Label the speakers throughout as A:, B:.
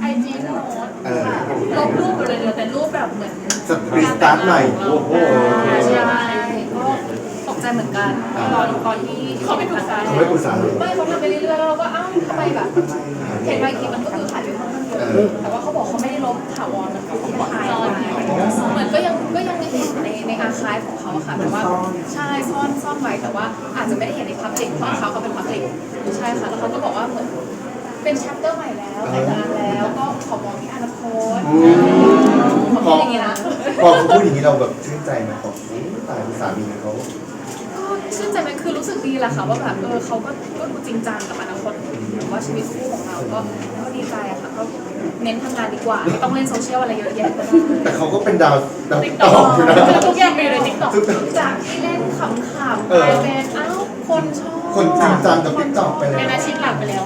A: ไอจีโน้ต
B: เออ
A: ลบรูปไปเลยเหลือแต่รูปแบบเหมือน
B: สรีสตาร์ทใหม่ โอ้โห
A: ใช่ก็ตกใจเหมือนกันตอนตอนที่เขาไปปรึกษา
B: เขาไม่ปรึกษาเลย
A: ไม่เขาทำไปเรื่อยๆแล้วเราก็อ้าวทำไมแบบเห็นไปคลิปมันก็คือหายไปค่อนข้างเยอะแต่ว่าเขาบอกเขาไม่ได้ลบถาวรมันคือเขาหายไปเหมือนก็ยังก็ยังเห็นในในอาร์คายของเขาค่ะแต่ว่าใช่ซ่อนซ่อนไว้แต่ว่าอาจจะไม่ได้เห็นในพับลิกเพราะเขาเขาเป็นพับลิกใช่ค่ะแล้วเขาก็บอกว่าเหมือน เป็นชัปเตอร์ใหม่แล้วแต่งงานแล้วก็ขอมองที่อนาคต
B: อืม
A: เขา
B: พอ
A: พูดอย่างนี้นะ
B: พอเขาพูดอย่างนี้เราแบบชื่นใจไหมบอกอุ๊ยตายสามีเขา
A: ก็ชื่นใจไหมคือรู้สึกดีแหละค่ะว่าแบบเออเขาก็ก็ดูจริงจังกับอนาคตผมว่าชีวิตคู่ของเราก็ก็ดีใจอะค่ะก็เน้นทำงานดีกว่าไม่ต้องเล่นโซเชียลอะไรเยอะแยะก็ได้
B: แต่เขาก็เป็นดาวดาว
A: ติ๊ก
B: ต
A: ต็
B: อ
A: อก
B: อยู่นะ
A: ทุกอย่างมีเลยติ๊กต็อก
B: ทุกอย่าง
A: จากที่เล่นขำๆ
B: เอกอ
A: ลายเป็นอ้าวคนชอบ
B: คนจริงจังกับ TikTok ไปแล้ว
A: เป็นอาชีพหลักไปแล้ว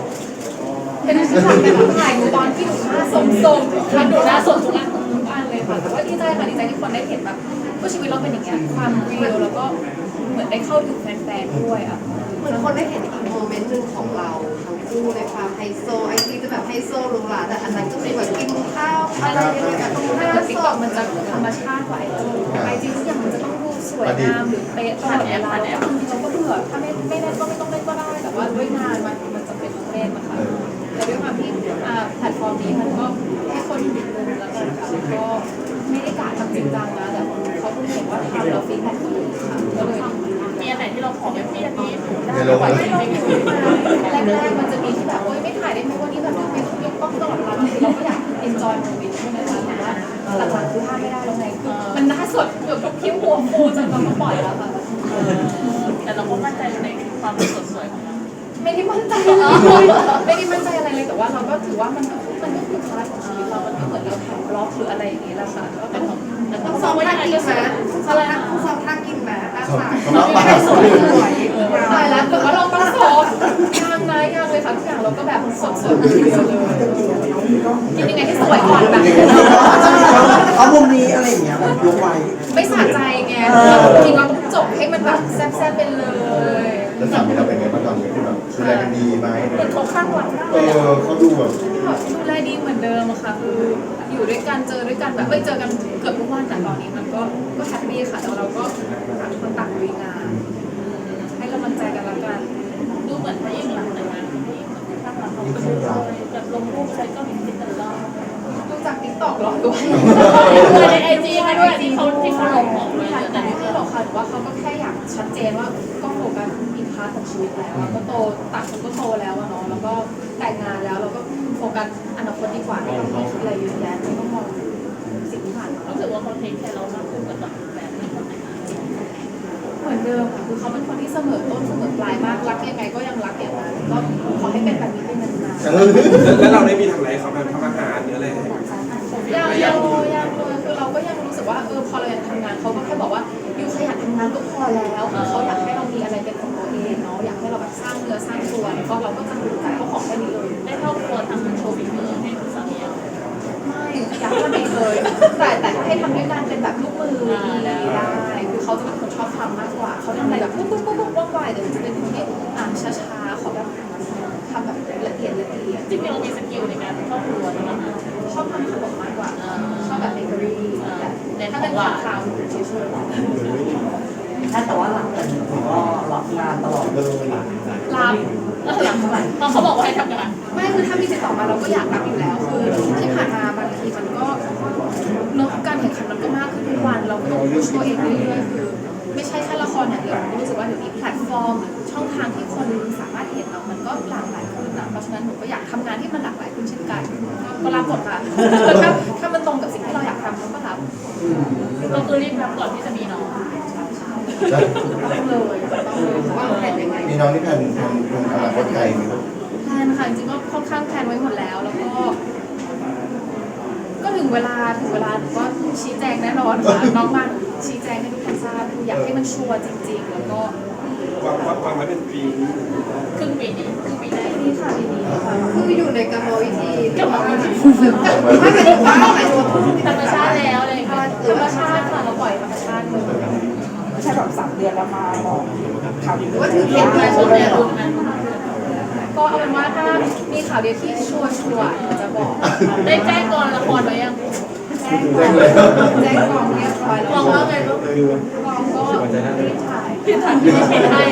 A: เป็นอาชีพหลักเป็นคนถ่ายตอนที่หนูหน้าสมทรงทำดูหน้าสมทุกอันทุกอันเลยค่ะแต่ว่าดีใจค่ะดีใจที่คนได้เห็นแบบว่าชีวิตเราเป็นอย่างเงี้ยความเรียลแล้วก็เหมือนได้เข้าถึงแฟนๆด้วยอะ
C: เหมือนคนได้เห็นอีกโมเมนต์หนึ่งของเราทั้งคู่ในความไฮโซไอจีจะแบบไฮโซหรูหราแต่อันนั้นก็คือแบบกินข้าวอะไรอย่างเงี้ยแบบตรงหน้าสด
A: มันจะธรรมชาติกว่าไอจีไอจีทุกอย่างมันจะต้องดูสวยงามหรือเป๊ะตลอดเวลาแล้วบางทีเราก็เบื่อถ้าไม่ไม่เล่นก็ไม่ต้องเล่นก็ได้แต่ว่าด้วยงานมันมันจะเป็นต้องเล่นนะคะ แต่ด้วยความที่อ่าแพลตฟอร์มนี้มันก็ให้คนอยู่มุมแล้วกันค่ะแล้วก็ไม่ได้กะทำจริงจังนะแต่เขาเพิ่งเห็นว่าทำแล้วฟีดแบ็กดีค่ะก็เลย
D: มีอันไหนที่เราขอเป็นพี่อันนี้หนูได้
B: เดี๋ยวลง
D: ไหว
B: เลย
D: จริง
A: แรกๆมันจะมีที่แบบโอ๊ยไม่ถ่ายได้ไหมวันนี้แบบไม่ต้องยกกล้องตลอดเวลาเราก็อยาก enjoy moment ใช่ไหมคะแต่ว่าหลังๆคือห้ามไม่ได้แล้วไงคือมันน่าสดเกือบทุกคลิปหัวฟูจนเราต้องปล่อยแล้วค่ะ
D: แต่เราก็มั่นใจในความสด
A: ไม่ได้มั่นใจอะไรไม่ได้มั่นใจอะไรเลยแต่ว่าเราก็ถือว่ามันก็มันก็คือพาร์ทของชีวิตเรา มันก็เหมือนเราถ่ายบล็อกหรืออะไรอย่างนี้แหละค่ะก็เป็นของแต่ต้
C: ต้
A: อ
C: ง
A: ซ้อม
C: ท่ากินไหม
A: วย
C: ซ้อมท่าต้องซ้อมท่ากินไหมท่า
B: เขา
C: สาย
B: เขามาปา
C: สวยสวย
A: ตายแล้วแต่ว่าเราต้องซ้อมยังนะยังเลยค่ะทุกอย่างเราก็แบบสดๆทีเดียวเลยกินยังไงให้สวยก่อนแบบ
E: เอามุมนี้อะไรอย่างเงี้ยแบบยกไว้
A: ไม่สะใจไงเราจริงเราต้องจบให้มันแบบแซ่บๆไปเลย
B: แล้วสามีเราเป็นไงบ้างตอนนี้คือแบบดูแลกันดีไหม
A: เหมือนเขาข้างวันมาก
B: เอ
A: เลยอะ
B: อเขาดูแบบ
A: ดูแลดีเหมือนเดิมอะค่ะคืออยู่ด้วยกันเจอด้วยกันแบบไม่เจอกันเกือบทุกวันแต่ตอนนี้มันก็ก็แฮปปี้ค่ะแต่เราก็ต่างคนต่างลุยงานให้กำลังใจกันละกัน
D: ดูเหมือนพระเอกหลังแต่งงานพี่ข้างหลังเขาเป็นแบบลงรูปใช้ก็มีติดตลอด
A: ดูจากติ๊กต็อกหรอด้วย
D: ในไอจีเขาด้วยที่เขาที่เขาลงของเลย
A: แต่
D: แต่
A: ไม่ใช่หรอกค่ะหรือว่าเขาก็แค่อยากชัดเจนว่า ของชีวิตแล้วก็โตต่างคนก็โตแล้วอะเนาะแล้วก็แต่งงานแล้วเราก็โฟกัสอนาคตดีกว่าไม่ต้องคิดอะไรเยอะแยะไม่ต้องมองสิ่งที่ผ่านมา
D: รู้สึกว่าเขาเทคแคร์เรามากขึ้นกว่าตอนแบบนั้นคนแต่งงาน
A: เหมือนเดิมค่ะคือเขาเป็นคนที่เสมอต้นเสมอปลายมากรักยังไงก็ยังรักอย่างนั้นก็ขอให้เป็นแบบนี้เป็นนาน
B: เออ
F: แล้วเราได้มีทำอะไรเขาแบบทำอาหารหรืออะไรให้
A: ๆยังยังเลยยังเลยคือเราก็ยังรู้สึกว่าเออพอเราอยากทำงานเขาก็แค่บอกว่าอยู่ขยันทำงานก็พอแล้วคือเขาอยากให้เรามีอะไรเป็นของตัว เองเนาะอยากให้เราแบบสร้างเนื้อสร้างตัวแล้วก็เราก็จะดูใจเขาของแค่นี้เลย
D: ได้ครอบครัวทำโชว์ฝีมือให้สามีเอา
A: ไม่อยากทำเองเลยแต่แต่ถ้าให้ทำด้วยกันเป็นแบบลูกมือดีได้คือเขาจะเป็นคนชอบทำมากกว่าเขาทำอะไรแบบปุ๊บปุ๊บปุ๊บปุ๊บว่องไวแต่จะเป็นคนที่อ่านช้าๆขอแบบทำแบบละเอียดละเอียด
D: จริงๆเรามีสกิลในการครอบครัวนะคะ
A: ชอบทำขนมมากกว่าชอบแบบเบเกอรี่แต่ถ้าเป็นของคาวเฉย
E: ถ้าแต่ว่าหลังจากนี้ผมก็รับงานตลอด เลย
A: ๆรับ
D: พอเขาบอกว่าให้ทำงาน
A: ไม่คือถ้ามีติดต่อมาเราก็อยากรับอยู่แล้ว คือที่ผ่านมาบางทีมันก็เนอการแข่งขันมันก็มากขึ้นทุกวัน เราก็ต้องพุชตัวเองเรื่อยๆคือไม่ใช่แค่ละครอย่างเดียวรู้สึกว่าเดี๋ยวนี้แพลตฟอร์มหรือช่องทางที่คนสามารถเห็นเรา มันก็หลากหลายขึ้นนะเพราะฉะนั้นหนูก็อยากทำงานที่มันหลากหลายขึ้นเช่นกันก็รับหมดค่ะถ้าถ้ามันตรงกับสิ่งที่เราอยากทำเราก็รับ
D: เราคือรีบรับก่อนที่จะมีน้อง
A: ต้องเลยต้องเลย
C: วางแผ นยังไง
B: มีน้องที่แผ่นแผ่นแผ่นอนาคตไกลไหมลูก
A: แพลนค่ะจริงๆก็ค่อนข้างแพลนไว้หมดแล้ว แล้วก็ ก็ถึงเวลาถึงเวลาหนูก็ชี้แจงแน่นอนค่ะน้องมาหนูชี้แจงให้ทุกคนทราบคืออยากให้มันชัวร์จริง ๆ แล้วก็
F: วางวางวางไว้เป็นปีนี้
D: ครึ่งปีนี้ครึ่งปีแรก
A: ปีนี้ค่ะปีนี้ค่ะ
C: คืออยู่ในกรรมวิธีกรรมวิธีไม่หมายถึงว่าหมายถึงว่า
D: ธรรมชาติแล้วอะไรอย่างเงี้ย
A: ธรรมชาติค่ะเราปล่อยธรรมชาติเลย
E: ไม่ใช่แบบสามเดือนแล้วมาบอกข่า วดี
C: หรือว่าถือเค
D: เห็
C: ล็
D: น
C: ด
D: ไหม
C: มา
D: ช่วง
C: เล
D: เนี้
C: ย
D: ย
C: เหร
D: รุ
C: อน
D: นั้น
A: ก็เอาเป็นว่าถ้ามีข่าวเดียวที่ชัวร์ชัวร์ๆจะบอก
D: ได้แจ้งกองละครไว้ยัง
A: แจ้งก่อนแจ้งกองเรียบร้อยแล้ว
D: บอกว่าไงบ้าง
A: กองก็รีบถ่าย
D: พี่ถ่ายพี่เห็นให้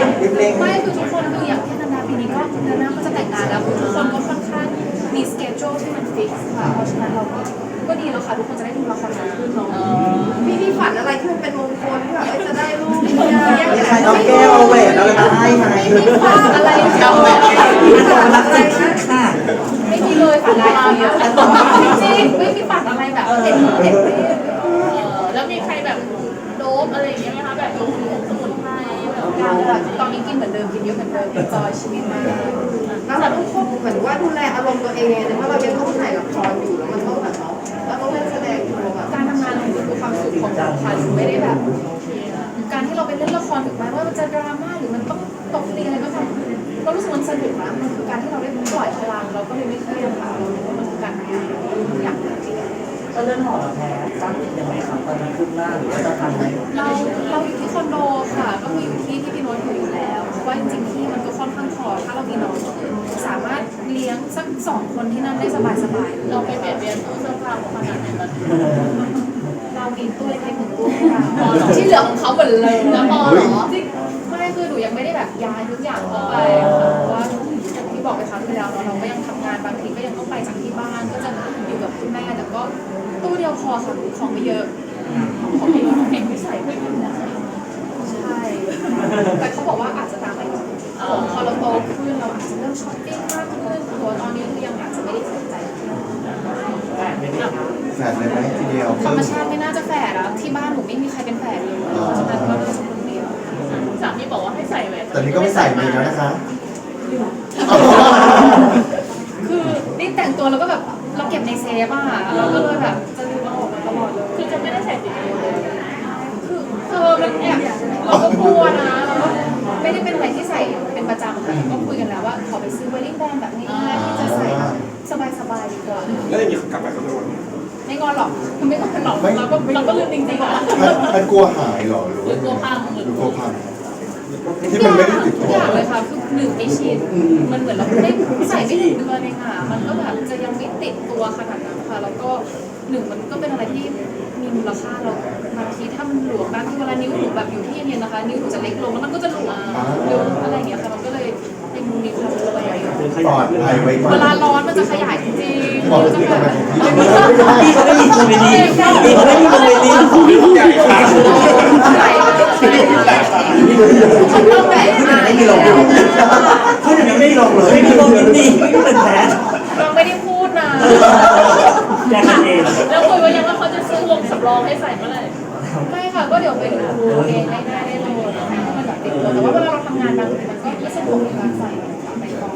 A: ไม่คือทุกคนคืออย่างที่นานาปีนี้ก็นานาก็จะแต่งงานแล้วคือ
E: ให้ไม่
A: มีฝันอะไรเลย
E: รักจริงค่ะ
A: ไม่มีเลยฝันอะไรเยอะจริงๆไม่มีฝันอะไรแบบเด็ดเด็ด
D: แล้วมีใครแบบโดบอะไรอย่างเงี้ยไหมคะแบบลงสมุนไพรแบบ
A: ยังค่ะตอนนี้กินเหมือนเดิมกินเยอะเหมือนเดิมจอยชีวิตมาก
C: แล้วเราต้องควบเหมือนว่าดูแลอารมณ์ตัวเองไงเมื่อเรายังต้องถ่ายละครอยู่แล้วมันต้องแบบเนาะเราต้องเล่นแสดงอยู่แบบ
A: การทำงานของหนูคือความสุขของหนูค่ะไม่ได้แบบการที่เราไปเล่นละครถึงแม้ว่ามันจะดราม่าหรือมันต้อง ตบตีอะไรก็ตามก็รู้สึกมันสนุกนะมันคือการที่เราได้ปล่อยพลังเราก็เลยไม่เครียดค่ะเรารู้ว่ามันคือการทำงานอย่างหนึ่ง
E: ก็เรื่องหอแพ้สร้างติดยังไงครับตอนนี้คืบหน้าหรือว่าจะทำไหม
A: เราเราอยู่ที่คอนโดค่ะ ก็คืออยู่ที่ที่พี่โน้ตอยู่อยู่แล้วเพราะว่าจริงๆที่มันก็ค่อนข้างพอถ้าเรามีน้องก็คือสามารถเลี้ยงสักสองคนที่นั่นได้สบายๆ
D: เราไปเปลี่ยนเปลี่ยนตู้เสื้อผ้าเขาขนาดไหนตอนนี้
A: เรามีตู้เล็กๆหนึ่งตู้ให้เราที่เหลือของเขาหมดเลย
D: แล้วพอเหรอ
A: จริงไม่คือหนู ยังไม่ได้แบบย้ายทุกอย่างเข้าไปค่ะเพราะว่าอย่างที่บอกไปครั้งที่แล้วเนาะเราก็ยังทำงานบางทีก็ยังต้องไปจากที่บ้านก็จะอยู่กับคุณแม่แต่ก็ตู้เดียวพอค่ะของไม่เยอะ ของไม่เยอะ
D: เห็นไม่ใส่ไปกินนะ
A: ใช่แต่เขาบอกว่าอาจจะตามอายุพอเราโตขึ้นเราอาจจะเริ่มช้อปปิ้งมากขึ้นตัวตอนนี้คือยังอาจจะไม่ได้สนใจ
E: แปดไม่ได้ครับ
B: แฝดเลยไหมทีเดียว
A: ธรรมชาติไม่น่าจะแฝดอะที่บ้านหนูไม่มีใครเป็นแฝดเลยเพราะฉะนั้นก็น่าจะคนเดียว
D: สามีบอกว่า ให้ใส่แหวน
B: ตอนนี้ก็ไม่ใส่มีแล้วนะคะ
A: คือนี่แต่งตัวแล้วก็แบบเราเก็บในเซฟอะเราก็เลยแบบจะลืมเอาออกมาตลอดเลย
D: คือจะไม่ได้ใส่ติดตัวเลย
A: คือเออมันแอบเราก็กลัวนะเราก็ไม่ได้เป็นอะไรที่ใส่เป็นประจำค่ะก็คุยกันแล้วว่าขอไปซื้อเวดดิ้งแบนด์แบบง่ายๆที่จะใส่แบบสบายๆดีกว่า
F: แล้วอย่างนี้กลับไปเขาจะวัน
A: ไม่งอนหรอกคือไม่ต้องเป็นหรอกเราก็เราก็ลืมจริงๆอะ
B: มันมันกลัวหายเหรอหรือ
D: หรื
B: ว่า
D: อกลัวพังห
B: ห
D: รื
B: รืออก
D: ลั
B: ลั
D: ว
B: วพัง ที่มันไม่ได้ติด
A: ทุ
B: ตั
A: ก
B: ว
A: อย่างเลยค่ะคือหนึ่งไม่ชินมันเหมือนเราได้ใส่ไม่ถึงเดือนเองอะ มันก็แบบจะยังไม่ติดตัวขนาดนั้นค่ะ แล้วก็หนึ่งมันก็เป็นอะไรที่มีมูลค่าเราบางทีถ้ามันหลวมบางทีเวลานิ้วหนูแบบอยู่ที่เย็นๆนะคะ นิ้วหนูจะเล็กลงแล้วมันก็จะหลวมหรืออะไรอย่างเงี้ยค่ะ มันก็เลยยังมีความระบายอยู่
B: ปลอดภัยไว้ก่อ
A: เวนลาร้อนมันจะขยายจริงๆ
B: บอก
A: มัน
B: ที่
A: จะ
B: ทำ
A: แบ
B: ไม
A: บ
B: ของพี่
E: พี่เขาไม่มีโมเมนต์นี้พี่เขาไม่มีโมเมนต์นี้
F: ใหญ่ค่ะ
A: ใหญ่เขาต้องแบบ
E: ไม่มีลงเขาถึงไม่ลงเลยไม่มีโมเมนต์นี้ไม่เป็นแพ้
A: เราไม่ได้พูดนะ
E: แยกกันเอง
D: แล้วคุยว่ายังว่าเขาจะซื้อวงสำรองให้ใส่เมื่อไหร่
A: ไม่ค่ะก็เดี๋ยวไปดูเองได้ได้ได้เลยมันแบบติดตัวแต่ว่าเวลาเราทำงานบางทีมันก็ไม่สะดวกในการใส่ไปกอง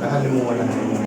B: แล้วฮันนีมูนอะไร